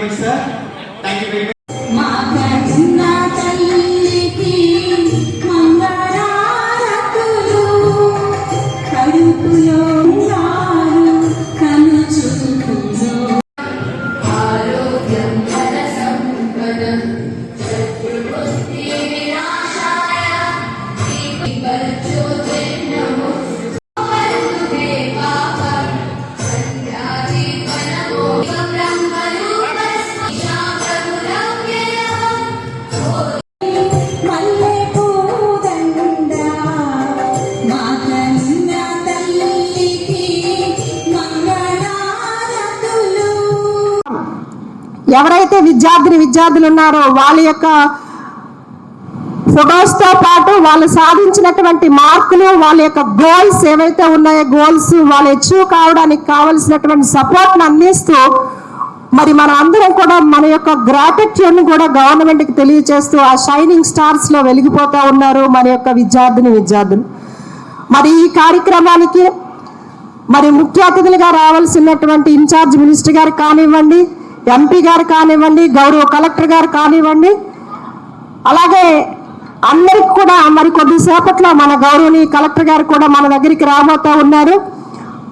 Thank you ఎవరైతే విద్యార్థిని విద్యార్థులు ఉన్నారో వాళ్ళ యొక్క ఫొటోస్తో పాటు వాళ్ళు సాధించినటువంటి మార్కులు వాళ్ళ యొక్క గోల్స్ ఏవైతే ఉన్నాయో గోల్స్ వాళ్ళు అచీవ్ కావడానికి కావలసినటువంటి సపోర్ట్ను అందిస్తూ మరి మన అందరం కూడా మన యొక్క గ్రాటిట్యూడ్ని కూడా గవర్నమెంట్కి తెలియజేస్తూ ఆ షైనింగ్ స్టార్స్లో వెలిగిపోతూ ఉన్నారు మన యొక్క విద్యార్థిని విద్యార్థులు. మరి ఈ కార్యక్రమానికి మరి ముఖ్య అతిథులుగా రావాల్సినటువంటి ఇన్ఛార్జ్ మినిస్టర్ గారు కానివ్వండి ఎంపీ గారు కానివ్వండి గౌరవ కలెక్టర్ గారు కానివ్వండి అలాగే అందరికి కూడా మరి కొద్దిసేపట్లో మన గౌరవనీయ కలెక్టర్ గారు కూడా మన దగ్గరికి రాబోతూ ఉన్నారు.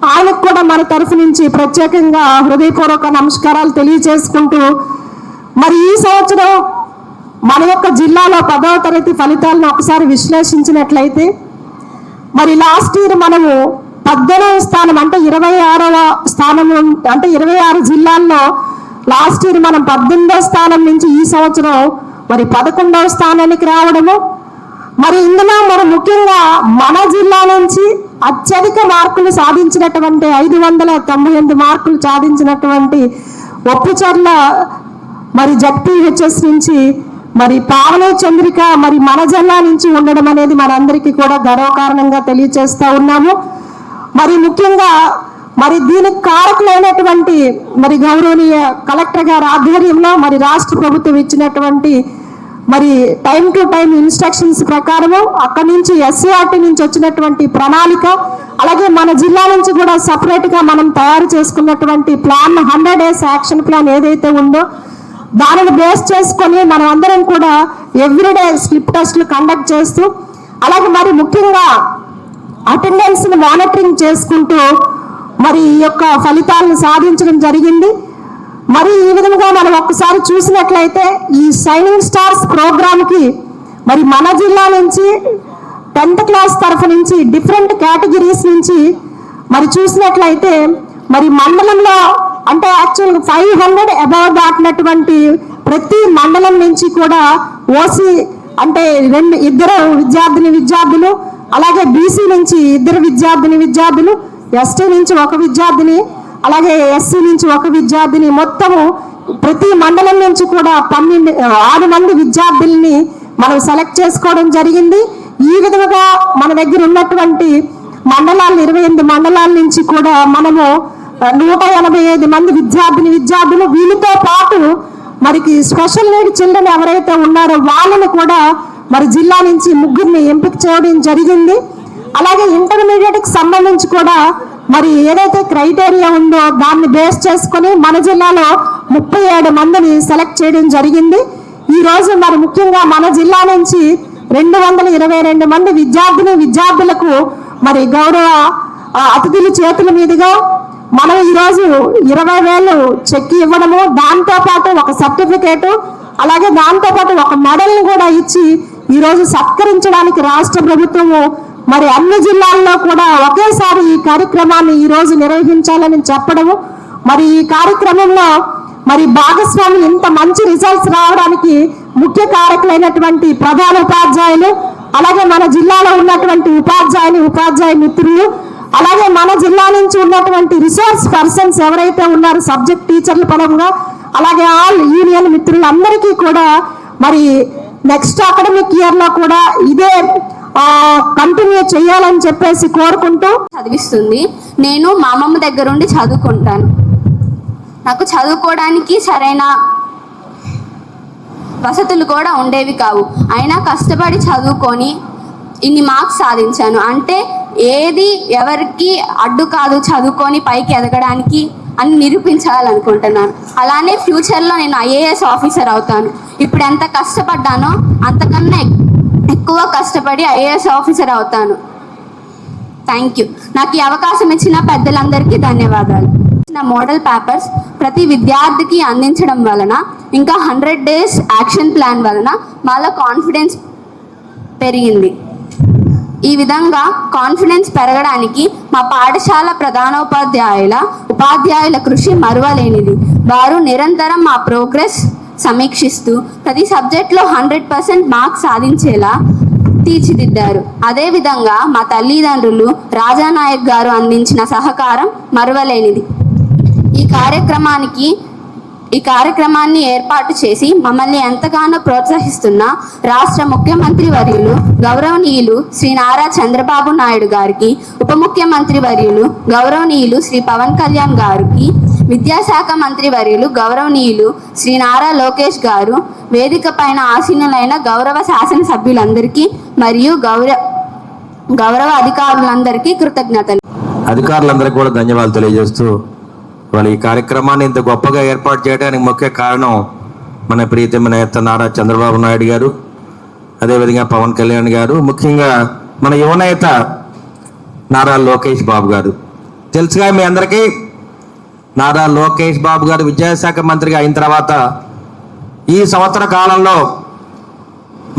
ఆయనకు కూడా మన తరఫు నుంచి ప్రత్యేకంగా హృదయపూర్వక నమస్కారాలు తెలియజేసుకుంటూ మరి ఈ సంవత్సరం మన యొక్క జిల్లాలో పదవ తరగతి ఫలితాలను ఒకసారి విశ్లేషించినట్లయితే మరి లాస్ట్ ఇయర్ మనము పద్దెనిమిది స్థానం అంటే ఇరవై ఆరవ స్థానం అంటే ఇరవై ఆరు జిల్లాల్లో లాస్ట్ ఇయర్ మనం పద్దెనిమిదవ స్థానం నుంచి ఈ సంవత్సరం మరి పదకొండవ స్థానానికి రావడము. మరి ఇందులో మనం ముఖ్యంగా మన జిల్లా నుంచి అత్యధిక మార్కులు సాధించినటువంటి ఐదు వందల తొంభై ఎనిమిది మార్కులు సాధించినటువంటి ఒప్పుచర్ల మరి జడ్పీహెచ్ఎస్ నుంచి మరి పావనే చంద్రిక మరి మన జిల్లా నుంచి ఉండడం అనేది మనందరికీ కూడా గర్వకారణంగా తెలియజేస్తా ఉన్నాము. మరి ముఖ్యంగా మరి దీనికి కారకులైనటువంటి మరి గౌరవనీయ కలెక్టర్ గారి ఆధ్వర్యంలో మరి రాష్ట్ర ప్రభుత్వం ఇచ్చినటువంటి మరి టైం టు టైం ఇన్స్ట్రక్షన్స్ ప్రకారము అక్కడి నుంచి ఎస్సీఆర్టీ నుంచి వచ్చినటువంటి ప్రణాళిక అలాగే మన జిల్లా నుంచి కూడా సపరేట్గా మనం తయారు చేసుకున్నటువంటి plan hundred days action plan ఏదైతే ఉందో దానిని బేస్ చేసుకొని మనం అందరం కూడా ఎవ్రీడే స్లిప్ టెస్ట్లు కండక్ట్ చేస్తూ అలాగే మరి ముఖ్యంగా అటెండెన్స్ని మానిటరింగ్ చేసుకుంటూ మరి ఈ యొక్క ఫలితాలను సాధించడం జరిగింది. మరి ఈ విధంగా మనం ఒక్కసారి చూసినట్లయితే ఈ షైనింగ్ స్టార్స్ ప్రోగ్రామ్కి మరి మన జిల్లా నుంచి టెన్త్ క్లాస్ తరఫు నుంచి డిఫరెంట్ కేటగిరీస్ నుంచి మరి చూసినట్లయితే మరి మండలంలో అంటే యాక్చువల్ ఫైవ్ హండ్రెడ్ అబౌవ్ దాటినటువంటి ప్రతి మండలం నుంచి కూడా ఓసీ అంటే రెండు ఇద్దరు విద్యార్థిని విద్యార్థులు అలాగే బీసీ నుంచి ఇద్దరు విద్యార్థిని విద్యార్థులు ఎస్టీ నుంచి ఒక విద్యార్థిని అలాగే ఎస్సీ నుంచి ఒక విద్యార్థిని మొత్తము ప్రతి మండలం నుంచి కూడా పన్నెండు ఆరు మంది విద్యార్థుల్ని మనం సెలెక్ట్ చేసుకోవడం జరిగింది. ఈ విధముగా మన దగ్గర ఉన్నటువంటి మండలాలు ఇరవై ఎనిమిది మండలాల నుంచి కూడా మనము నూట ఎనభై ఐదు మంది విద్యార్థిని విద్యార్థులు వీళ్ళతో పాటు మరికి స్పెషల్ నీడ్ చిల్డ్రన్ ఎవరైతే ఉన్నారో వాళ్ళని కూడా మరి జిల్లా నుంచి ముగ్గురిని ఎంపిక చేయడం జరిగింది. అలాగే ఇంటర్మీడియట్కి సంబంధించి కూడా మరి ఏదైతే క్రైటీరియా ఉందో దాన్ని బేస్ చేసుకొని మన జిల్లాలో ముప్పై ఏడు మందిని సెలెక్ట్ చేయడం జరిగింది. ఈ రోజు మరి ముఖ్యంగా మన జిల్లా నుంచి రెండు వందల ఇరవై రెండు మంది విద్యార్థిని విద్యార్థులకు మరి గౌరవ అతిథుల చేతుల మీదుగా మనం ఈరోజు ఇరవై వేలు చెక్ ఇవ్వడము. దాంతోపాటు ఒక సర్టిఫికేట్ అలాగే దాంతోపాటు ఒక మెడల్ని కూడా ఇచ్చి ఈ రోజు సత్కరించడానికి రాష్ట్ర ప్రభుత్వము మరి అన్ని జిల్లాల్లో కూడా ఒకేసారి ఈ కార్యక్రమాన్ని ఈ రోజు నిర్వహించాలని చెప్పడము. మరి ఈ కార్యక్రమంలో మరి భాగస్వాములు ఇంత మంచి రిజల్ట్స్ రావడానికి ముఖ్య కారకులైనటువంటి ప్రధాన ఉపాధ్యాయులు అలాగే మన జిల్లాలో ఉన్నటువంటి ఉపాధ్యాయులు ఉపాధ్యాయ మిత్రులు అలాగే మన జిల్లా నుంచి ఉన్నటువంటి రిసోర్స్ పర్సన్స్ ఎవరైతే ఉన్నారో సబ్జెక్ట్ టీచర్ల పరంగా అలాగే ఆల్ యూనియన్ మిత్రులందరికీ కూడా మరి నెక్స్ట్ అకాడమిక్ ఇయర్లో కూడా ఇదే కంటిన్యూ చేయాలని చెప్పేసి కోరుకుంటూ చదివిస్తుంది. నేను మా అమ్మమ్మ దగ్గర ఉండి చదువుకుంటాను. నాకు చదువుకోవడానికి సరైన వసతులు కూడా ఉండేవి కావు. అయినా కష్టపడి చదువుకొని ఇన్ని మార్క్స్ సాధించాను. అంటే ఏది ఎవరికి అడ్డు కాదు చదువుకొని పైకి ఎదగడానికి అని నిరూపించాలనుకుంటున్నాను. అలానే ఫ్యూచర్లో నేను ఐఏఎస్ ఆఫీసర్ అవుతాను. ఇప్పుడు ఎంత కష్టపడ్డానో అంతకన్నా ఎక్కువ కష్టపడి ఐఏఎస్ ఆఫీసర్ అవుతాను. Thank you. నాకు ఈ అవకాశం ఇచ్చిన పెద్దలందరికీ ధన్యవాదాలు. నా మోడల్ పేపర్స్ ప్రతి విద్యార్థికి అందించడం వలన ఇంకా హండ్రెడ్ డేస్ యాక్షన్ ప్లాన్ వలన మాలో కాన్ఫిడెన్స్ పెరిగింది. ఈ విధంగా కాన్ఫిడెన్స్ పెరగడానికి మా పాఠశాల ప్రధానోపాధ్యాయుల ఉపాధ్యాయుల కృషి మరువలేనిది. వారు నిరంతరం మా ప్రోగ్రెస్ సమీక్షిస్తూ ప్రతి సబ్జెక్ట్లో హండ్రెడ్ పర్సెంట్ మార్క్స్ సాధించేలా తీర్చిదిద్దారు. అదేవిధంగా మా తల్లిదండ్రులు రాజానాయక్ గారు అందించిన సహకారం మరువలేనిది. ఈ కార్యక్రమానికి ఈ కార్యక్రమాన్ని ఏర్పాటు చేసి మమ్మల్ని ఎంతగానో ప్రోత్సహిస్తున్న రాష్ట్ర ముఖ్యమంత్రి వర్యులు గౌరవనీయులు శ్రీ నారా చంద్రబాబు నాయుడు గారికి ఉప ముఖ్యమంత్రి వర్యులు గౌరవనీయులు శ్రీ పవన్ కళ్యాణ్ గారికి విద్యాశాఖ మంత్రి వర్యులు గౌరవనీయులు శ్రీ నారా లోకేష్ గారు వేదిక పైన ఆసీనులైన గౌరవ శాసనసభ్యులందరికీ మరియు గౌరవ గౌరవ అధికారులందరికీ కృతజ్ఞతలు. అధికారులందరికీ కూడా ధన్యవాదాలు తెలియజేస్తూ వాళ్ళ ఈ కార్యక్రమాన్ని ఇంత గొప్పగా ఏర్పాటు చేయడానికి ముఖ్య కారణం మన ప్రీతమ నేత నారా చంద్రబాబు నాయుడు గారు అదేవిధంగా పవన్ కళ్యాణ్ గారు ముఖ్యంగా మన యువనేత నారా లోకేష్ బాబు గారు. తెలుసుగా మీ అందరికీ నారా లోకేష్ బాబు గారు విద్యాశాఖ మంత్రిగా అయిన తర్వాత ఈ సంవత్సర కాలంలో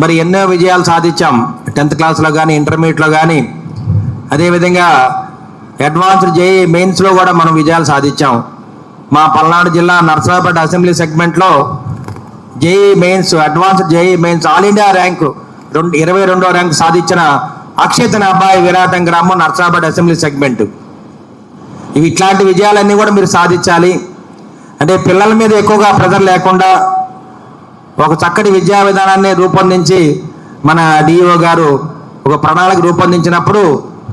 మరి ఎన్నో విజయాలు సాధించాం. టెన్త్ క్లాస్లో కానీ ఇంటర్మీడియట్లో కానీ అదేవిధంగా అడ్వాన్స్డ్ జేఈ మెయిన్స్లో కూడా మనం విజయాలు సాధించాం. మా పల్నాడు జిల్లా నర్సరాపేట అసెంబ్లీ సెగ్మెంట్లో JEE mains advanced JEE mains all India rank రెండు ఇరవై రెండో ర్యాంక్ సాధించిన అక్షిత్ అబ్బాయి విరాటం గ్రామం నర్సరావుపేట అసెంబ్లీ సెగ్మెంట్. ఇవి ఇట్లాంటి విజయాలన్నీ కూడా మీరు సాధించాలి. అంటే పిల్లల మీద ఎక్కువగా ప్రెజర్ లేకుండా ఒక చక్కటి విద్యా విధానాన్ని రూపొందించి మన డిఓ గారు ఒక ప్రణాళిక రూపొందించినప్పుడు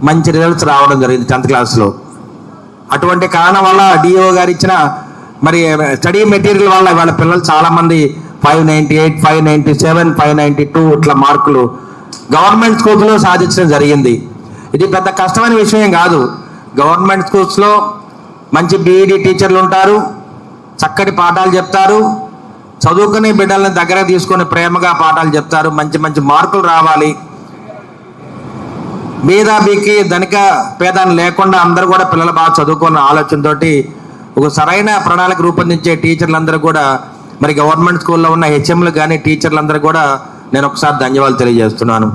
మంచి రిజల్ట్స్ రావడం జరిగింది టెన్త్ క్లాస్లో అటువంటి కారణం వల్ల డిఓ గారు ఇచ్చిన మరి స్టడీ మెటీరియల్ వల్ల వాళ్ళ పిల్లలు చాలామంది five ninety eight five ninety seven five ninety two ఇట్లా మార్కులు గవర్నమెంట్ స్కూల్స్లో సాధించడం జరిగింది. ఇది పెద్ద కష్టమైన విషయం కాదు. గవర్నమెంట్ స్కూల్స్లో మంచి బీఈడి టీచర్లు ఉంటారు చక్కటి పాఠాలు చెప్తారు చదువుకునే బిడ్డల్ని దగ్గర తీసుకొని ప్రేమగా పాఠాలు చెప్తారు మంచి మంచి మార్కులు రావాలి. మీద ధనిక పేదాన్ని లేకుండా అందరూ కూడా పిల్లలు బాగా చదువుకున్న ఆలోచనతోటి ఒక సరైన ప్రణాళిక రూపొందించే టీచర్లందరూ కూడా మరి గవర్నమెంట్ స్కూల్లో ఉన్న హెచ్ఎంలు కానీ టీచర్లందరూ కూడా నేను ఒకసారి ధన్యవాదాలు తెలియజేస్తున్నాను.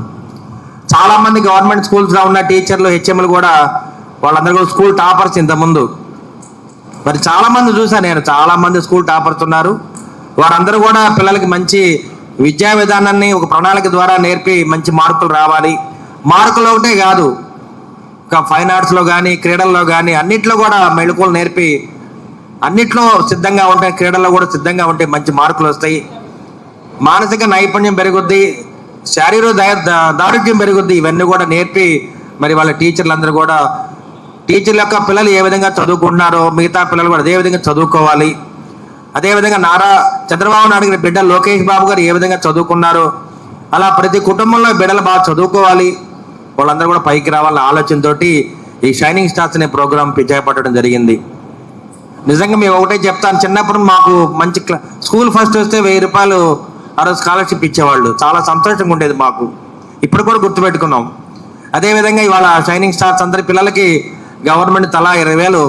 చాలామంది గవర్నమెంట్ స్కూల్స్లో ఉన్న టీచర్లు హెచ్ఎంలు కూడా వాళ్ళందరూ కూడా స్కూల్ టాపర్స్ ఇంతకుముందు. మరి చాలా మంది చూసాను నేను చాలా మంది స్కూల్ టాపర్స్ ఉన్నారు. వారందరూ కూడా పిల్లలకి మంచి విద్యా విధానాన్ని ఒక ప్రణాళిక ద్వారా నేర్పి మంచి మార్కులు రావాలి. మార్కులు ఒకటే కాదు ఒక ఫైన్ ఆర్ట్స్లో కానీ క్రీడల్లో కానీ అన్నిట్లో కూడా మెళుకులు నేర్పి అన్నిట్లో సిద్ధంగా ఉంటాయి క్రీడల్లో కూడా సిద్ధంగా ఉంటే మంచి మార్కులు వస్తాయి. మానసిక నైపుణ్యం పెరుగుద్ది శారీరక దా- దారుఢ్యం పెరుగుద్ది ఇవన్నీ కూడా నేర్పి మరి వాళ్ళ టీచర్లందరూ కూడా టీచర్ల యొక్క పిల్లలు ఏ విధంగా చదువుకుంటున్నారో మిగతా పిల్లలు కూడా అదే విధంగా చదువుకోవాలి. అదేవిధంగా నారా చంద్రబాబు నాయుడు గారి బిడ్డ లోకేష్ బాబు గారు ఏ విధంగా చదువుకున్నారో అలా ప్రతి కుటుంబంలో బిడ్డలు బాగా చదువుకోవాలి. వాళ్ళందరూ కూడా పైకి రావాలన్న ఆలోచనతోటి ఈ షైనింగ్ స్టార్స్ అనే ప్రోగ్రాం పిచ్చాయపట్టడం జరిగింది. నిజంగా మేము ఒకటే చెప్తాను చిన్నప్పుడు మాకు మంచి క్లా స్కూల్ ఫస్ట్ వస్తే వెయ్యి రూపాయలు ఆ రోజు స్కాలర్షిప్ ఇచ్చేవాళ్ళు. చాలా సంతోషంగా ఉండేది మాకు. ఇప్పుడు కూడా గుర్తుపెట్టుకున్నాం. అదేవిధంగా ఇవాళ షైనింగ్ స్టార్స్ అందరి పిల్లలకి గవర్నమెంట్ తలా ఇరవై వేలు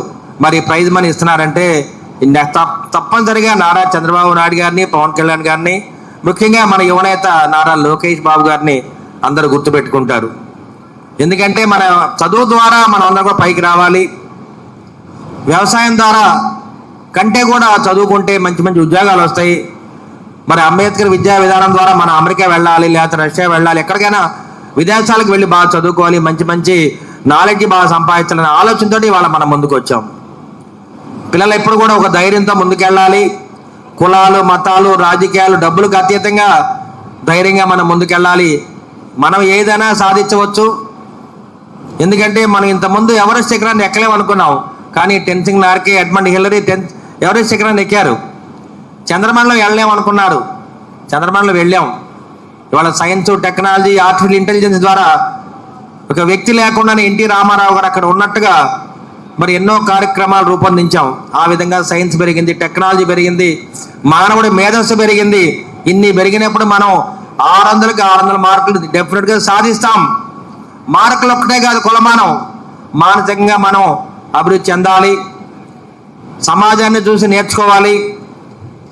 మరి ప్రైజ్ మనీ ఇస్తున్నారంటే తప్పనిసరిగా నారా చంద్రబాబు నాయుడు గారిని పవన్ కళ్యాణ్ గారిని ముఖ్యంగా మన యువనేత నారా లోకేష్ బాబు గారిని అందరూ గుర్తుపెట్టుకుంటారు. ఎందుకంటే మన చదువు ద్వారా మనం అందరం కూడా పైకి రావాలి. వ్యవసాయం ద్వారా కంటే కూడా చదువుకుంటే మంచి మంచి ఉద్యోగాలు వస్తాయి. మరి అంబేద్కర్ విద్యా విధానం ద్వారా మనం అమెరికా వెళ్ళాలి లేకపోతే రష్యా వెళ్ళాలి ఎక్కడికైనా విదేశాలకు వెళ్ళి బాగా చదువుకోవాలి మంచి మంచి నాలెడ్జ్ బాగా సంపాదించాలనే ఆలోచనతోటి ఇవాళ మనం ముందుకు వచ్చాం పిల్లలు ఎప్పుడు కూడా ఒక ధైర్యంతో ముందుకెళ్ళాలి. కులాలు మతాలు రాజకీయాలు డబ్బులకు అతీతంగా ధైర్యంగా మనం ముందుకెళ్ళాలి. మనం ఏదైనా సాధించవచ్చు. ఎందుకంటే మనం ఇంతకుముందు ఎవరెస్ట్ శిఖరాన్ని ఎక్కలేము అనుకున్నాం కానీ Tenzing Norgay Edmund Hillary ten Everest శిఖరాన్ని ఎక్కారు. చంద్రమండలం వెళ్ళలేమనుకున్నారు చంద్రమండలం వెళ్ళాం. ఇవాళ సైన్స్ టెక్నాలజీ ఆర్టిఫిషియల్ ఇంటెలిజెన్స్ ద్వారా ఒక వ్యక్తి లేకుండానే ఎన్టీ రామారావు గారు అక్కడ ఉన్నట్టుగా మరి ఎన్నో కార్యక్రమాలు రూపొందించాం. ఆ విధంగా సైన్స్ పెరిగింది టెక్నాలజీ పెరిగింది మానవుడి మేధస్సు పెరిగింది. ఇన్ని పెరిగినప్పుడు మనం ఆరు వందలకి ఆరు వందల మార్కులు డెఫినెట్గా సాధిస్తాం. మార్కులు ఒక్కటే కాదు కులమానం. మానసికంగా మనం అభివృద్ధి చెందాలి. సమాజాన్ని చూసి నేర్చుకోవాలి.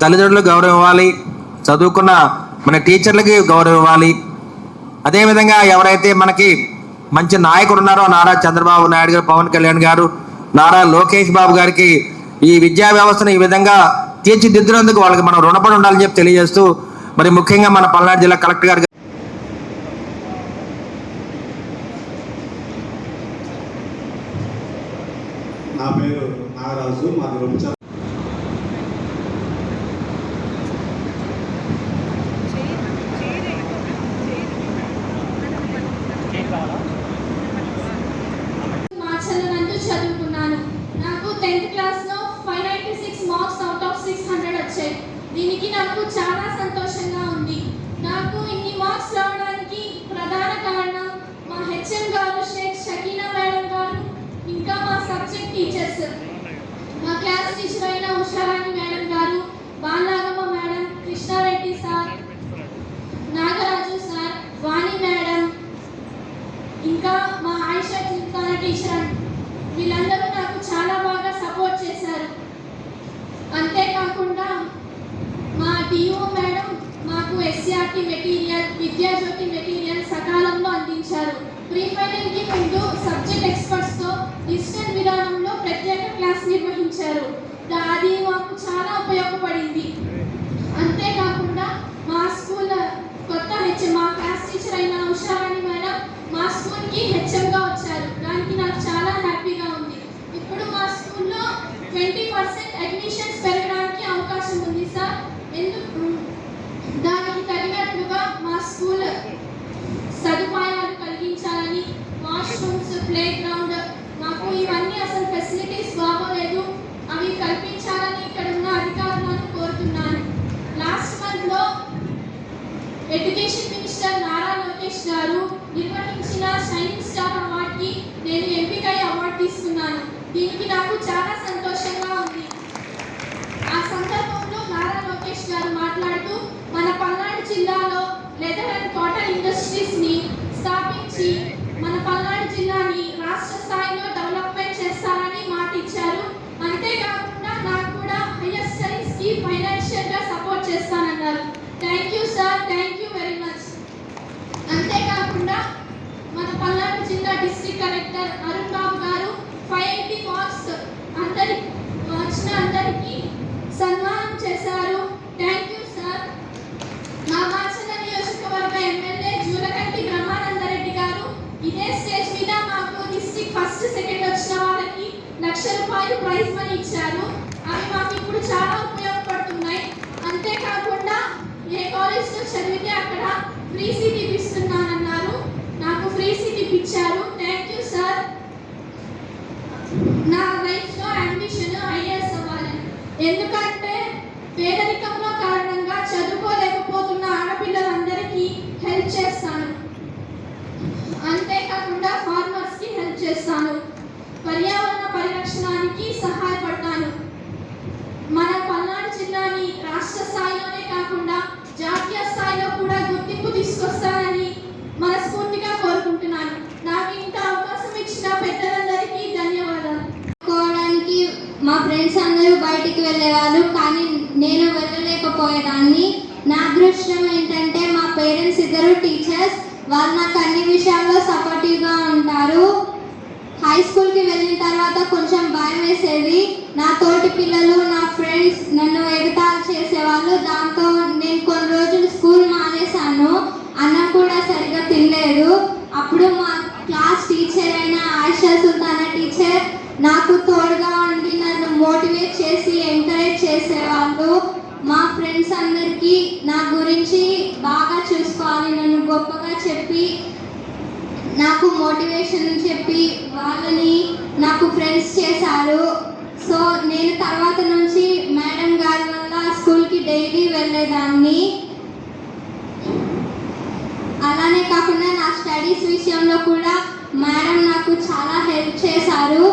తల్లిదండ్రులు గౌరవం ఇవ్వాలి. చదువుకున్న మన టీచర్లకి గౌరవం ఇవ్వాలి. అదేవిధంగా ఎవరైతే మనకి మంచి నాయకుడు ఉన్నారో నారా చంద్రబాబు నాయుడు గారు పవన్ కళ్యాణ్ గారు నారా లోకేష్ బాబు గారికి ఈ విద్యా వ్యవస్థను ఈ విధంగా తీర్చిదిద్దినందుకు వాళ్ళకి మనం రుణపడి ఉండాలని చెప్పి తెలియజేస్తూ మరి ముఖ్యంగా మన పల్నాడు జిల్లా కలెక్టర్ గారు నా పేరు నాగరాజు మాది రొమ్మిచర్ మార్చాలనంటూ చదువుకున్నాను నాకు టెన్త్ క్లాస్లో five ninety six marks out of six hundred వచ్చాయి దీనికి నాకు చాలా సంతోషంగా ఉంది నాకు ఇన్ని మార్క్స్ రావడానికి ప్రధాన కారణం మా హెచ్ఎం గారు షేక్ షకీనా మేడం గారు ఇంకా మా సబ్జెక్ట్ టీచర్స్ మా క్లాస్ టీచర్ అయిన ఉషారాణి మేడం గారు Balagamma madam Krishnareddy sir Nagaraju sir Vani madam ఇంకా మా ఆయిషా చిల్కాన టీచర్ వీళ్ళందరూ నాకు చాలా బాగా సపోర్ట్ చేశారు. అంతేకాకుండా మా డిఓ మేడం మాకు ఎస్సీఆర్టీ మెటీరియల్ విద్యాజ్యోతి మెటీరియల్ సకాలంలో అందించారు. ప్రీ ఫైనల్కి ముందు సబ్జెక్ట్ ఎక్స్పర్ట్స్తో డిజిటల్ విధానంలో ప్రత్యేక క్లాస్ నిర్వహించారు. అది మాకు చాలా ఉపయోగపడింది. అంతేకాకుండా మా స్కూల్ కొత్త హెచ్ఎం మా క్లాస్ టీచర్ అయిన ఉషారాణి మేడం మా స్కూల్కి హెచ్ఎంగా వచ్చారు. దానికి నాకు చాలా హ్యాపీగా ఉంది. ఇప్పుడు మా స్కూల్లో ట్వంటీ పర్సెంట్ అడ్మిషన్స్ పెరగడానికి అవకాశం ఉంది సార్. ఎందుకు? దానికి తగినట్లుగా మా ఫెసిలిటీస్ బాగోలేదు అవి కల్పించాలని ఇక్కడ ఉన్న అధికారులను కోరుతున్నాను లాస్ట్ మంత్లో ఎడ్యుకేషన్ మినిస్టర్ నారా లోకేష్ గారు నిర్వహించిన షైనింగ్ స్టార్ అవార్డ్కి నేను ఎంపికై అవార్డు తీసుకున్నాను. దీనికి నాకు చాలా సంతోషంగా ఉంది. ఆ సందర్భంలో నారా లోకేష్ గారు మాట్లాడుతూ మన పల్నాడు జిల్లాలో లెదర్ అండ్ కాటన్ ఇండస్ట్రీస్ని స్థాపించి మన పల్నాడు జిల్లాని రాష్ట్ర స్థాయిలో డెవలప్మెంట్ చేస్తారని మాట ఇచ్చారు అంతేకాకుండా నాకు కూడా హైయర్ స్టడీస్కి ఫైనాన్షియల్గా సపోర్ట్ చేస్తానన్నారు thank you sir thank you very much అంతేకాకుండా మన పల్నాడు జిల్లా డిస్ట్రిక్ట్ కలెక్టర్ అరుణ్ బాబు గారు ఫైవ్ ఎయిటీ మార్క్స్ అందరి వచ్చిన అందరికీ సన్మానం చేశారు థ్యాంక్ యూ సార్ మా మాచల నియోజకవర్గ ఎమ్మెల్యే జూలకంటి బ్రహ్మానందరెడ్డి గారు ఇదే స్టేజ్ మీద మాకు డిస్ట్రిక్ట్ ఫస్ట్ సెకండ్ వచ్చిన వాళ్ళకి లక్ష రూపాయలు ప్రైజ్ మనీ ఇచ్చారు అవి మాకు ఇప్పుడు చాలా ఉపయోగపడుతున్నాయి అంతేకాకుండా ఏ కాలేజ్లో చదివితే అక్కడ ఫ్రీ సీట్ ఇప్పిస్తున్నానన్నారు నాకు ఫ్రీ సీట్ ఇప్పించారు థ్యాంక్ యూ సార్ నా లైఫ్లో అంబిషన్ ఐఏఎస్ అవ్వాలని ఎందుకంటే పేదరికంలో కారణంగా చదువుకోలేకపోతున్న ఆడపిల్లలందరికీ హెల్ప్ చేస్తాను అంతేకాకుండా ఫార్మర్స్కి హెల్ప్ చేస్తాను పర్యావరణ పరిరక్షణానికి సహాయపడతాను మన పల్నాడు జిల్లాని రాష్ట్ర స్థాయిలోనే కాకుండా జాతీయ స్థాయిలో కూడా గుర్తింపు తీసుకొస్తానని మనస్ఫూర్తిగా కోరుకుంటున్నాను నాకు ఇంత అవకాశం ఇచ్చిన పెద్దలందరికీ ధన్యవాదాలు కోవడానికి మా ఫ్రెండ్స్ అందరూ బయటికి వెళ్ళేవాళ్ళు కానీ నేను వెళ్ళలేకపోయేదాన్ని. నా అదృష్టం ఏంటంటే మా పేరెంట్స్ ఇద్దరు టీచర్స్ వాళ్ళు నాకు అన్ని విషయాల్లో సపోర్టివ్గా ఉంటారు. హై స్కూల్కి వెళ్ళిన తర్వాత కొంచెం భయం వేసేది. నా తోటి పిల్లలు నా ఫ్రెండ్స్ నన్ను ఎగతాలు చేసేవాళ్ళు. దాంతో నేను కొన్ని రోజులు స్కూల్ మానేశాను. అన్నం కూడా సరిగ్గా తినలేదు. అప్పుడు మా క్లాస్ టీచర్ అయిన ఆయిషా సుల్తానా టీచర్ నాకు తోడు ఉండి నన్ను మోటివేట్ చేసి ఎంకరేజ్ చేసేవాళ్ళు మా ఫ్రెండ్స్ అందరికీ నా గురించి బాగా చూసుకోవాలి నన్ను గొప్పగా చెప్పి నాకు మోటివేషన్ చెప్పి వాళ్ళని నాకు ఫ్రెండ్స్ చేశారు. సో నేను తర్వాత నుంచి మేడం గారి వల్ల స్కూల్కి డైలీ వెళ్ళేదాన్ని. అలానే కాకుండా నా స్టడీస్ విషయంలో కూడా మేడం నాకు చాలా హెల్ప్ చేశారు.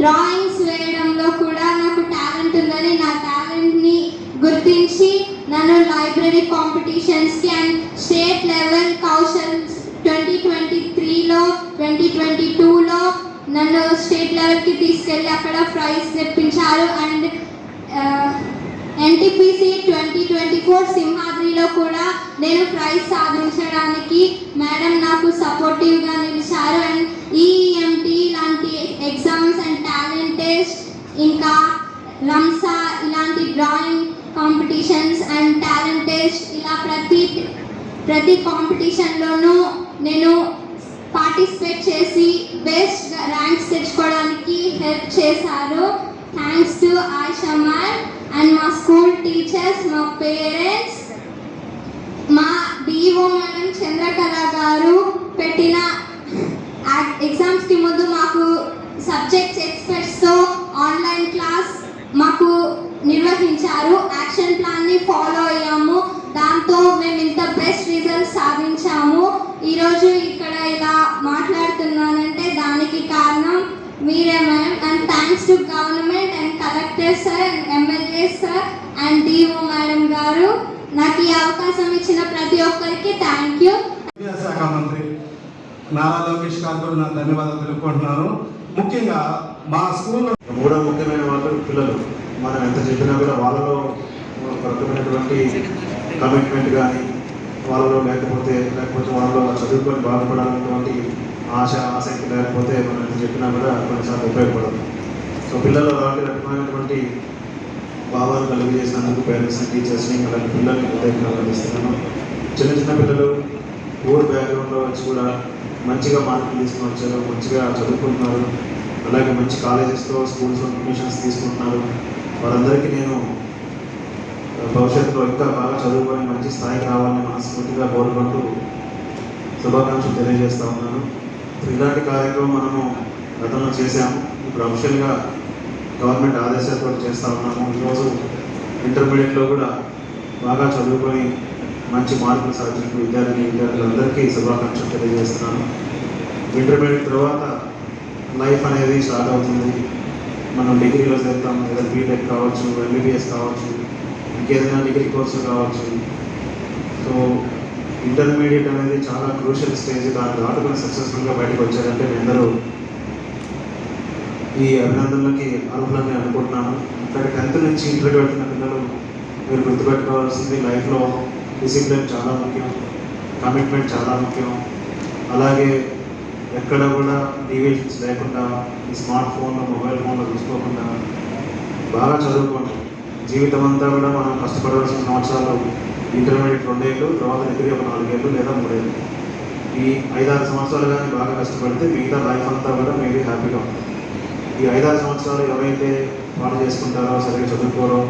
డ్రాయింగ్స్ వేయడంలో కూడా నాకు టాలెంట్ ఉందని నా టాలెంట్ని గుర్తించి నన్ను library కాంపిటీషన్స్కి and state level Kaushal twenty twenty త్రీలో ట్వంటీ ట్వంటీ టూలో నన్ను స్టేట్ లెవెల్కి తీసుకెళ్ళి అక్కడ ప్రైజ్ తెప్పించారు. And NTPC twenty twenty four సింహాద్రిలో కూడా నేను ప్రైజ్ సాధించడానికి మేడం నాకు సపోర్టివ్గా నిలిచారు. అండ్ ఈఎంటీ లాంటి ఎగ్జామ్స్ అండ్ టాలెంట్ టెస్ట్ ఇంకా రంసా ఇలాంటి drawing competitions and talent test ఇలా ప్రతి ప్రతి కాంపిటీషన్లోనూ నేను పార్టిసిపేట్ చేసి బెస్ట్ ర్యాంక్స్ తెచ్చుకోవడానికి హెల్ప్ చేశారు. థ్యాంక్స్ టు ఆయిషమార్ అండ్ మా స్కూల్ టీచర్స్ మా పేరెంట్స్ మా డిఓ మేడం చంద్రకళ గారు పెట్టిన ఎగ్జామ్స్కి ముందు మాకు సబ్జెక్ట్స్ ఎక్స్పెక్ట్ ఆన్లైన్ క్లాస్ మాకు నిర్వహించారు యాక్షన్ ప్లాన్ని ఫాలో అయ్యాము దాంతో మేము ఇంత బెస్ట్ రిజల్ట్స్ సాధించాము ఈరోజు ఇక్కడ ఇలా మాట్లాడుతున్నానంటే దానికి కారణం మీరే ma'am and thanks to government and collector sir and MLA sir and DO madam గారు నాకు ఈ అవకాశం ఇచ్చిన ప్రతి ఒక్కరికి థ్యాంక్ యూ విద్యాశాఖ మంత్రి నారా లోకేష్ గారు కూడా నా ధన్యవాదాలు తెలుపుకుంటున్నాను. ముఖ్యంగా మా స్కూల్లో మూడో ముఖ్యమైన వాళ్ళు పిల్లలు. మనం ఎంత చెప్పినా కూడా వాళ్ళలో ఒక రకమైనటువంటి కమిట్మెంట్ కానీ వాళ్ళలో లేకపోతే లేకపోతే వాళ్ళలో చదువుకొని బాధపడాలన్నటువంటి ఆశ ఆసక్తి లేకపోతే మనం ఎంత చెప్పినా కూడా కొన్నిసార్లు ఉపయోగపడదు. సో పిల్లలు అలాంటి రకమైనటువంటి భావాలు కలిగజేసినందుకు పేరెంట్స్ని టీచర్స్ని అలాంటి పిల్లల్ని ఉదయం కలిగిస్తున్నాను చిన్న చిన్న పిల్లలు ఊరు బ్యాక్గ్రౌండ్లో వచ్చి కూడా మంచిగా మార్కులు తీసుకుని వచ్చారు మంచిగా చదువుకుంటున్నారు. అలాగే మంచి కాలేజెస్లో స్కూల్స్లో అడ్మిషన్స్ తీసుకుంటున్నారు. వారందరికీ నేను భవిష్యత్తులో ఇంకా బాగా చదువుకొని మంచి స్థాయికి రావాలని మనస్ఫూర్తిగా కోరుకుంటూ శుభాకాంక్షలు తెలియజేస్తూ ఉన్నాను. ఇలాంటి కార్యక్రమం మనము గతంలో చేశాము. ఇప్పుడు అఫిషియల్గా గవర్నమెంట్ ఆదేశాలతో చేస్తూ ఉన్నాము. ఈరోజు ఇంటర్మీడియట్లో కూడా బాగా చదువుకొని మంచి మార్కులు సాధించిన విద్యార్థి విద్యార్థులందరికీ శుభాకాంక్షలు తెలియజేస్తున్నాను. ఇంటర్మీడియట్ తర్వాత లైఫ్ అనేది స్టార్ట్ అవుతుంది. మనం డిగ్రీలో చేద్దాం లేదా బీటెక్ కావచ్చు ఎంబీబీఎస్ కావచ్చు ఇంకేదైనా డిగ్రీ కోర్సు కావచ్చు. సో ఇంటర్మీడియట్ అనేది చాలా క్రూషియల్ స్టేజ్ దాన్ని దాటుకుని సక్సెస్ఫుల్గా బయటకు వచ్చారంటే మీ అందరూ ఈ అభినందనలకి అర్హులని అనుకుంటున్నాను. ఇక్కడ టెన్త్ నుంచి ఇంటర్కి వెళ్తున్న పిల్లలు మీరు గుర్తుపెట్టుకోవాల్సింది లైఫ్లో డిసిప్లిన్ చాలా ముఖ్యం కమిట్మెంట్ చాలా ముఖ్యం. అలాగే ఎక్కడ కూడా డీవియేషన్స్ లేకుండా ఈ స్మార్ట్ ఫోన్లో మొబైల్ ఫోన్లో చూసుకోకుండా బాగా చదువుకోండి. జీవితం అంతా కూడా మనం కష్టపడవలసిన సంవత్సరాలు ఇంటర్మీడియట్ రెండేళ్ళు తర్వాత డిగ్రీ ఒక నాలుగేళ్ళు లేదా మూడేళ్ళు. ఈ ఐదారు సంవత్సరాలు కానీ బాగా కష్టపడితే మిగతా లైఫ్ అంతా కూడా మేబీ హ్యాపీగా ఉంటుంది. ఈ ఐదారు సంవత్సరాలు ఎవరైతే పాటు చేసుకుంటారో సరిగ్గా చదువుకోరో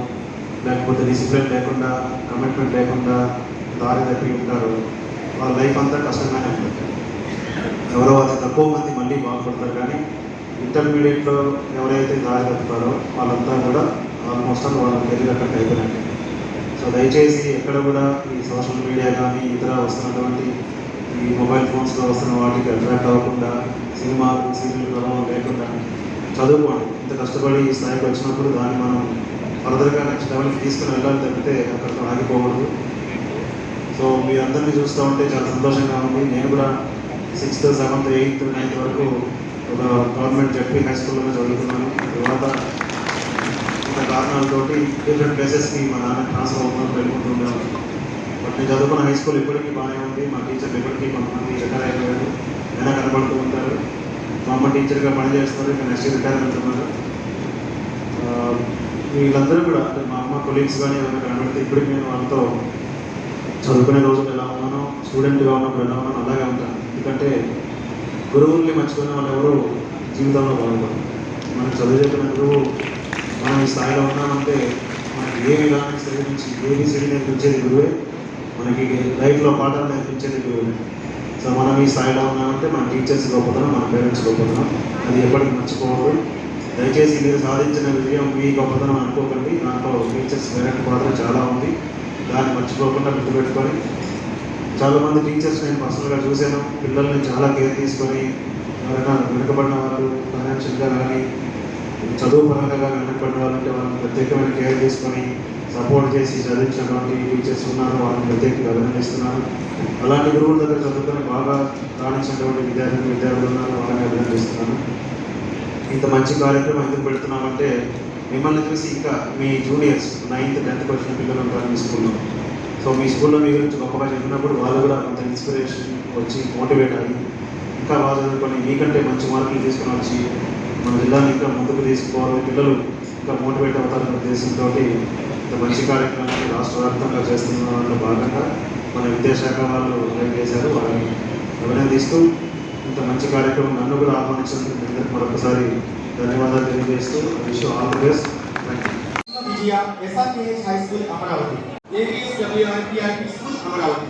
లేకపోతే డిసిప్లిన్ లేకుండా కమిట్మెంట్ లేకుండా దారి తప్పి ఉంటారు. వాళ్ళ లైఫ్ అంతా కష్టంగానే ఉంటుంది. ఎవరో అది తక్కువ మంది మళ్ళీ బాగుపడతారు కానీ ఇంటర్మీడియట్లో ఎవరైతే దారి తప్పుతారో వాళ్ళంతా కూడా ఆల్మోస్ట్ ఆల్ వాళ్ళ కెరీర్ అక్కడ అయిపోయినట్టే. సో దయచేసి ఎక్కడ కూడా ఈ సోషల్ మీడియా కానీ ఇతర వస్తున్నటువంటి ఈ మొబైల్ ఫోన్స్లో వస్తున్న వాటికి అట్రాక్ట్ అవ్వకుండా సినిమా సీరియల్ ప్రభావం లేకుండా చదువుకోండి. ఇంత కష్టపడి ఈ స్థాయికి వచ్చినప్పుడు దాన్ని మనం ఫర్దర్గా నెక్స్ట్ లెవెల్కి తీసుకుని వెళ్ళాలి తప్పితే అక్కడితో ఆగిపోకూడదు. సో మీ అందరినీ చూస్తూ ఉంటే చాలా సంతోషంగా ఉంది. నేను కూడా సిక్స్త్ సెవెంత్ ఎయిత్ నైన్త్ వరకు ఒక గవర్నమెంట్ జడ్పీ హై స్కూల్లోనే చదువుకున్నాను. తర్వాత ఇంత కారణాలతోటి డిఫరెంట్ ప్లేసెస్కి మా నాన్న ట్రాన్స్ఫర్ అవుతున్నప్పుడు వెళ్ళుకుంటూ బట్ నేను చదువుకున్న హై స్కూల్ ఇప్పటికీ బాగానే ఉంది. మా టీచర్లు ఇప్పటికీ కొంతమంది రిటైర్ అయిపోయారు అయినా కనబడుతూ ఉంటారు. మా అమ్మ టీచర్గా పనిచేస్తున్నారు ఇంకా నెక్స్ట్ రిటైర్ అవుతున్నారు వీళ్ళందరూ కూడా అంటే మా అమ్మ కొలీగ్స్ కానీ ఏమైనా కనబడితే ఇప్పటికి నేను వాళ్ళతో చదువుకునే రోజులు ఎలా ఉన్నానో స్టూడెంట్గా ఉన్నప్పుడు ఎలా ఉన్నానో అలాగే ఉంటాను. ఎందుకంటే గురువుల్ని మర్చిపోయిన వాళ్ళు ఎవరు జీవితంలో బాగుంటారు మనం చదువు చెప్పిన గురువు మనం ఈ స్థాయిలో ఉన్నామంటే మనకి ఏ విధానం నుంచి ఏబిసిడి నేర్పించేది గురువే. మనకి లైఫ్లో పాఠాలు నేర్పించేది గురువే. సో మనం ఈ స్థాయిలో ఉన్నామంటే మన టీచర్స్ గొప్పతనం మన పేరెంట్స్ గొప్పతనం. అది ఎప్పటికీ మర్చిపోవద్దు దయచేసి మీరు సాధించిన విజయం మీ గొప్పతనం అనుకోకండి. దాంట్లో టీచర్స్ పేరెంట్ పాత్ర చాలా ఉంది. దాన్ని మర్చిపోకుండా గుర్తుపెట్టుకొని చాలామంది టీచర్స్ నేను పర్సనల్గా చూశాను. పిల్లల్ని చాలా కేర్ తీసుకొని ఎవరైనా వెనుకబడిన వాళ్ళు ఫైనాన్షియల్గా కానీ చదువు పరంగా వాళ్ళు వాళ్ళంటే వాళ్ళని ప్రత్యేకమైన కేర్ తీసుకొని సపోర్ట్ చేసి చదివించినటువంటి టీచర్స్ ఉన్నారు. వాళ్ళని ప్రత్యేకంగా అభినందిస్తున్నాను. అలాంటి గురువుల దగ్గర చదువుకొని బాగా రాణించినటువంటి విద్యార్థులు విద్యార్థులు ఉన్నారు. వాళ్ళని అభినందిస్తున్నాను. ఇంత మంచి కార్యక్రమం ఎందుకు పెడుతున్నామంటే మిమ్మల్ని చూసి ఇంకా మీ జూనియర్స్ నైన్త్ టెన్త్కి వచ్చిన పిల్లలు ఉంటారు మీ స్కూల్లో. సో మీ స్కూల్లో మీ గురించి గొప్పగా చెప్పినప్పుడు వాళ్ళు కూడా కొంత ఇన్స్పిరేషన్ వచ్చి మోటివేట్ అయ్యి ఇంకా బాగా చదువుకొని మీకంటే మంచి మార్కులు తీసుకుని వచ్చి మన జిల్లాని ఇంకా ముందుకు తీసుకుపోవాలి పిల్లలు ఇంకా మోటివేట్ అవుతారనే ఉద్దేశంతో ఇంత మంచి కార్యక్రమాన్ని రాష్ట్ర వ్యాప్తంగా చేస్తున్న దాంట్లో భాగంగా మన విద్యాశాఖ వాళ్ళు అరేంజ్ చేశారు. వాళ్ళని అభినందిస్తూ ఇంత మంచి కార్యక్రమం నన్ను కూడా ఆహ్వానించినందుకు మీ అందరికి మరొకసారి ధన్యవాదాలు తెలియజేస్తూ wish all the best. High school Amaravati. APS school Amaravati.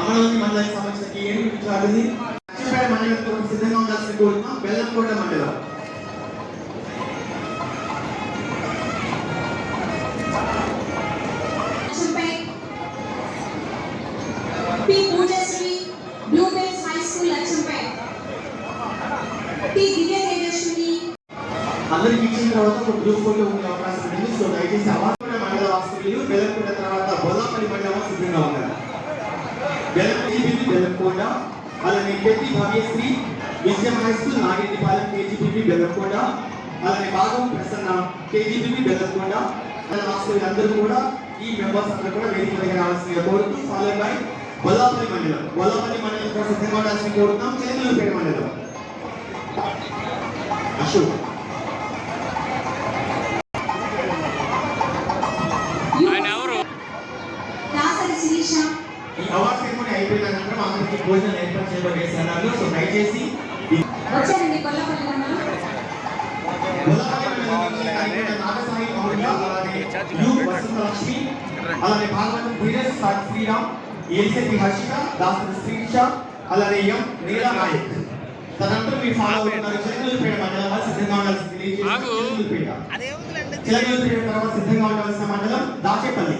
Amaravati మండలానికి సంబంధించిన సిద్ధంగా ఉండాల్సిన కోరుతున్నాం. బెల్లంకోట మండలం. స్కూల్లో ఉండే అవకాశం ఉంది. సో దయచేసి అవార్డు మండల వాస్తవ్యులు బెదర్కొండ తర్వాత బొల్లాపల్లి మండలం సిద్ధంగా ఉన్నారు. బెల్లంపల్లి బెదర్కొండ అలానే పెద్ది భవ్యశ్రీ విజయం హై స్కూల్ నాగేటిపాలెం కేజీపీపీ బెల్లంకోట అలానే భాగం ప్రసన్న కేజీపీపీ బెదర్కొండ అలా వాస్తవ్యులు అందరూ కూడా ఈ మెంబర్స్ అందరూ కూడా వేదిక దగ్గర రావాల్సిందిగా కోరుతూ ఫాలో బై బొల్లాపల్లి మండలం. బొల్లాపల్లి మండలం కోసం సిద్ధంగా ఉండాల్సింది కోరుతున్నాం. చేతులు పేరు మండలం. అశోక్. అందరికీ భోజనం ఏర్పాటు చేయబడేస్తున్నారు సో దయచేసి ఈ వచ్చారండి కొల్లపల్లి మండలం మౌర్య, అలానే యు వసంతలక్ష్మి, అలానే భాగవతం వీరస్ శ్రీరామ్ ఏలిశెట్టి హర్షిత దాసరి శ్రీష అలానే ఎం నీలా నాయక్ తనంతా మీరు ఫాలో అవుతున్నారు మండలం సిద్ధంగా ఉండాల్సి తెలియజేస్తున్నారు చిలకలూరుపేట చిలకలూరుపేట తర్వాత సిద్ధంగా ఉండాల్సిన మండలం దాచేపల్లి.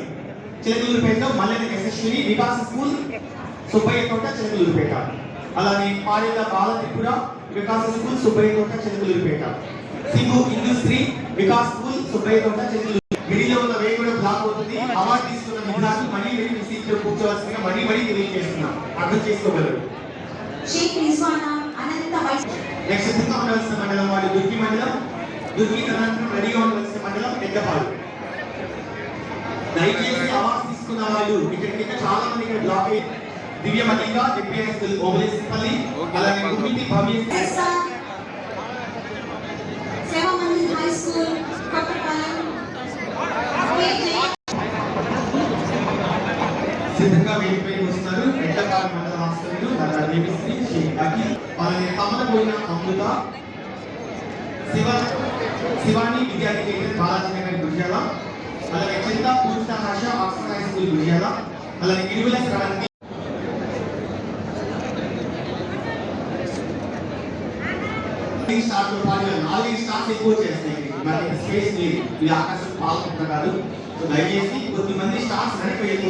చిలకలూరుపేటలో మల్లెని యశస్విని వికాస్ స్కూల్ సుబ్బయ్య తోట చిలకలూరుపేట అలానే పాడేళ్ళ బాలత్రిపుర వికాస్ స్కూల్ సుబ్బయ్య తోట చిలకలూరుపేట సింగు ఇండస్ట్రీ వికాస్ స్కూల్ సుబ్బయ్య తోట చిలకలూరు మిడిలో ఉన్న వేయి కూడా బ్లాక్ అవుతుంది. అవార్డు తీసుకున్న విద్యార్థులు మళ్ళీ వెళ్ళి మీ సీట్లో కూర్చోవలసిందిగా మళ్ళీ తెలియజేస్తున్నాం. అర్థం చేసుకోగలరు. నెక్స్ట్ ఉండవలసిన మండలం వాడు దుర్గి మండలం. దుర్గి తదనంతరం రెడీగా ఉండవలసిన మండలం పెద్దపాడు. దయచేసి అవార్డ్స్ తీసుకున్న వాళ్ళు ఇక్కడ కింద చాలా మంది ఇక్కడ బ్లాక్ అయ్యి దివ్యమతిగా డిపిఎస్ ఓబలేసిపల్లి అలాగే Gummiti Bhavya SR Seva Mandir high school Kothapalem KJ సిద్ధంగా వేదికపైకి వస్తున్నారు. పెద్దపాడు మండల డాక్టర్ దేవిశ్రీ శ్రీ అఖిల్ అలాగే తమలపోయిన అమృత శివ శివాని విద్యార్థి కేంద్రం బాలాజీ నగర్ గురిజాల అలాగే Chinta Poojitha Harsha Oxford high school Gurijala అలాగే ఇరువుల శ్రవంతి నాలుగు స్టార్స్ పాటు నాలుగు స్టార్స్ ఎక్కువ చేస్తాయి. మరి స్పేస్ లేదు. ఇది ఆకాశం పాల్గొంటున్న కాదు. సో దయచేసి కొద్ది మంది స్టార్స్ వెనక్కి వెళ్ళి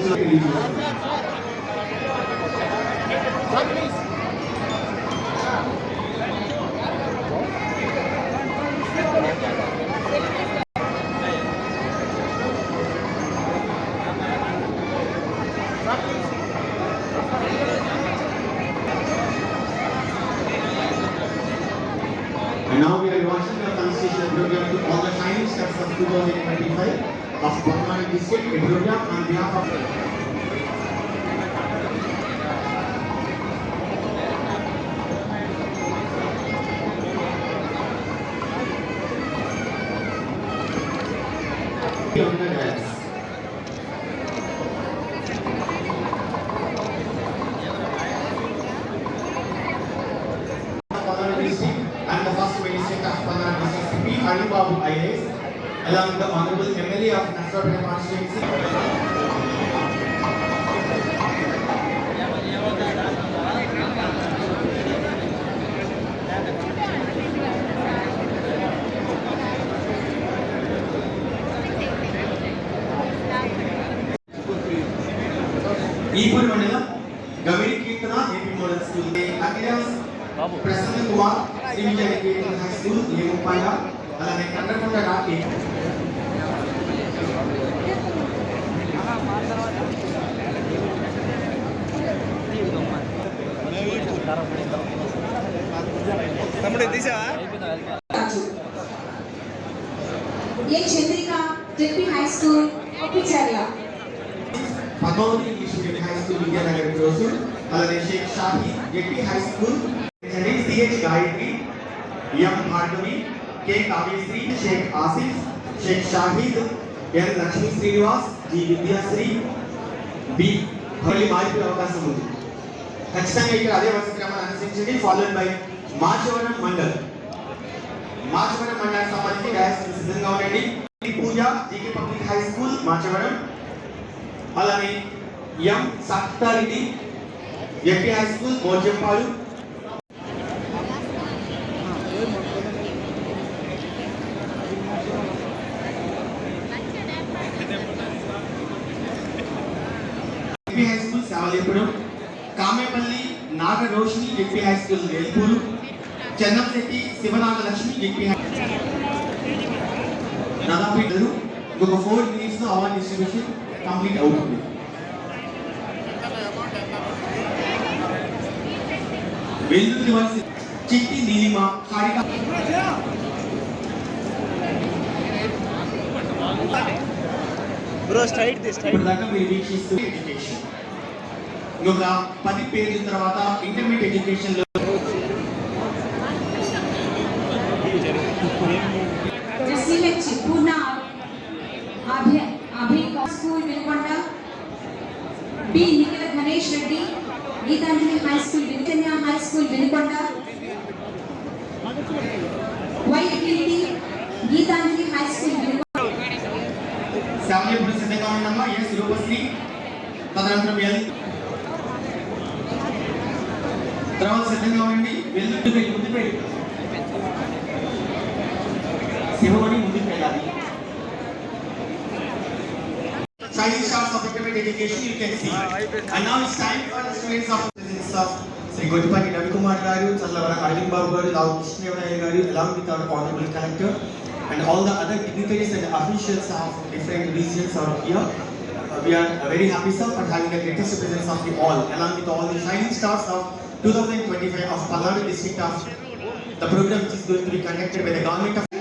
Shri Shaik Asif Shaik Shahid N Lakshmi Srinivas G Vidyasri B మళ్ళీ మారిపోయే అవకాశం ఉంది. ఖచ్చితంగా ఇక్కడ అదే వసతి క్రమాన్ని అనుసరించండి. Followed by Machavaram mandal. Machavaram మండలానికి సంబంధించి డయాస్ సిద్ధంగా ఉండండి. Pooja GK public high school Machavaram. అలానే M Sakthareddy MP high school Mojampadu MP high school Sevalepuram Kamepalli Naga Roshini school Velpuru Chennamsetti Sivanagalakshmi MP high దాదాపు ఇద్దరు. ఇంకొక ఫోర్ అవార్డ్ డిస్ట్రిబ్యూషన్ కంప్లీట్ అవుతుంది. వెల్లుల్లి వలస చిట్టి నీలిమ హారిక మీరు వీక్షిస్తూ ఎడ్యుకేషన్ ఇంకొక పది పేజీల తర్వాత intermediate education Chinese shots of academic education you can see. And now it's time for the students of presence of Sri Gotipati Ravikumar garu, Challavara Arvind Babu garu, Rao Krishnavaya garu, along with our honorable collector and all the other dignitaries and officials of different regions are here. Uh, we are very happy sir for having the greatest presence of the all, along with all the shining stars of 2025 of Palladu district of the program which is going to be conducted by the government of